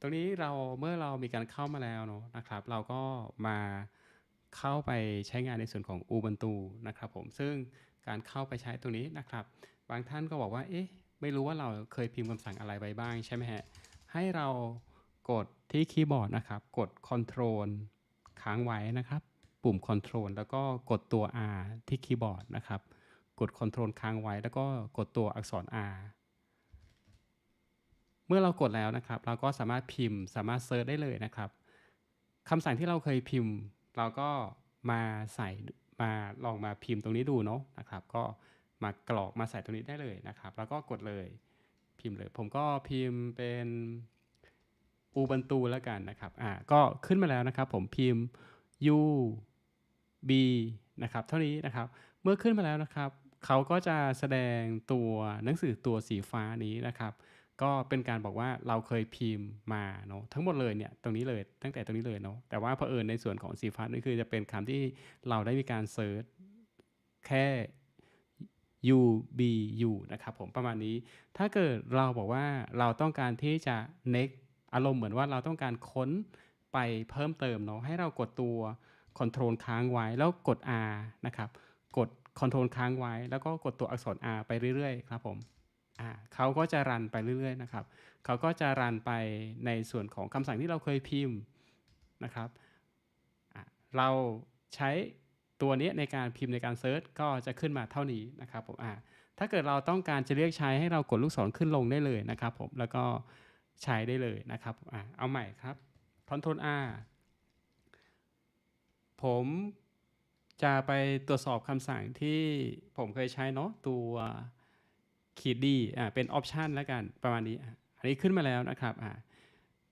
ตรงนี้เราเมื่อเรามีการเข้ามาแล้วเนาะนะครับ เราก็มาเข้าไปใช้งานในส่วนของ Ubuntu นะครับผมซึ่งการเข้าไปใช้ตรงนี้นะครับ บางท่านก็บอกว่าเอ๊ะไม่รู้ว่าเราเคยพิมพ์คำสั่งอะไรไปบ้างใช่ไหมฮะให้เรากดที่คีย์บอร์ดนะครับ กด Ctrl ค้างไว้นะครับ ปุ่ม Ctrl แล้วก็กดตัว R ที่คีย์บอร์ดนะครับ กด Ctrl ค้างไว้ แล้วก็กดตัวอักษร R เมื่อเรากดแล้วนะครับ เราก็สามารถพิมพ์สามารถเซิร์ชได้เลยนะครับคำสั่งที่เราเคยพิมพ์ เราก็มาใส่มาลองมาพิมพ์ตรงนี้ดูเนาะนะครับ ก็มากรอกมาใส่ตรงนี้ได้เลยนะครับ แล้วก็กดเลยพิมพ์เลย ผมก็พิมพ์เป็นอูบันตูแล้วกันนะครับอ่าก็ขึ้นมาแล้วนะครับ ผมพิมพ์ u b นะครับ เท่านี้นะครับ เมื่อขึ้นมาแล้วนะครับ เขาก็จะแสดงตัวหนังสือตัวสีฟ้านี้นะครับ ก็เป็นการบอกว่าเราเคยพิมพ์มาเนาะทั้งหมดเลยเนี่ยตรงนี้เลยตั้งแต่ตรงนี้เลยเนาะแต่ว่าเผอิญในส่วนของสีฟ้านี่คือจะเป็นคำที่เราได้มีการเซิร์ชแค่ u b u นะครับผมประมาณนี้ ถ้าเกิดเราบอกว่าเราต้องการที่จะ next อารมณ์เหมือนว่าเราต้องการค้นไปเพิ่มเติมเนาะให้เรากดตัว Control ค้างไว้แล้วกด R นะครับกด Control ค้างไว้ แล้วก็กดตัวอักษร R ไปเรื่อยๆ ครับผม อ่าเขาก็จะรันไปเรื่อยๆนะครับเขาก็จะรันไปในส่วนของคำสั่งที่เราเคยพิมพ์นะครับเราใช้ตัวนี้ในการพิมพ์ในการเซิร์ชก็จะขึ้นมาเท่านี้นะครับผมอ่าถ้าเกิดเราต้องการจะเรียกใช้ให้เรากดลูกศรขึ้นลงได้เลยนะครับผมแล้วก็ใช้ได้เลยนะครับอ่าเอาใหม่ครับ Ctrl R ผมจะไปตรวจสอบคำสั่งที่ผมเคยใช้เนาะตัว ขีดดีอ่าเป็นออปชันแล้วกันประมาณนี้อันนี้ขึ้นมาแล้วนะครับอ่า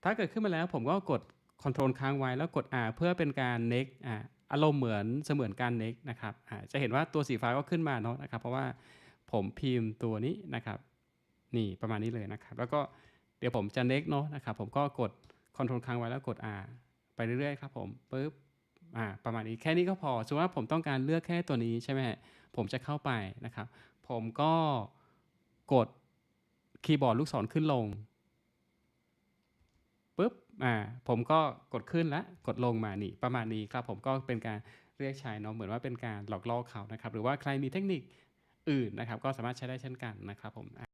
ถ้าเกิดขึ้นมาแล้วผมก็กด Ctrl ค้างไว้แล้วกด R เพื่อเป็นการ next อ่าอารมณ์เหมือนเสมือนการ next นะครับอ่าจะเห็นว่าตัวสีฟ้าก็ขึ้นมาเนาะนะครับ เพราะว่าผมพิมพ์ตัวนี้นะครับ นี่ประมาณนี้เลยนะครับ แล้วก็เดี๋ยวผมจะ next เนาะนะครับ ผมก็กด Ctrl ค้างไว้แล้วกด R ไปเรื่อยๆครับผมปึ๊บอ่าประมาณนี้แค่นี้ก็พอสมมติว่าผมต้องการเลือกแค่ตัวนี้ใช่ไหมผมจะเข้าไปนะครับ ผมก็ กดคีย์บอร์ดลูกศรขึ้นลงปุ๊บอ่าผมก็กดขึ้นแล้วกดลงมานี่ประมาณนี้ครับผมก็เป็นการเรียกใช้เนาะเหมือนว่าเป็นการหลอกล่อเขานะครับ หรือว่าใครมีเทคนิคอื่นนะครับ ก็สามารถใช้ได้เช่นกันนะครับผมอ่า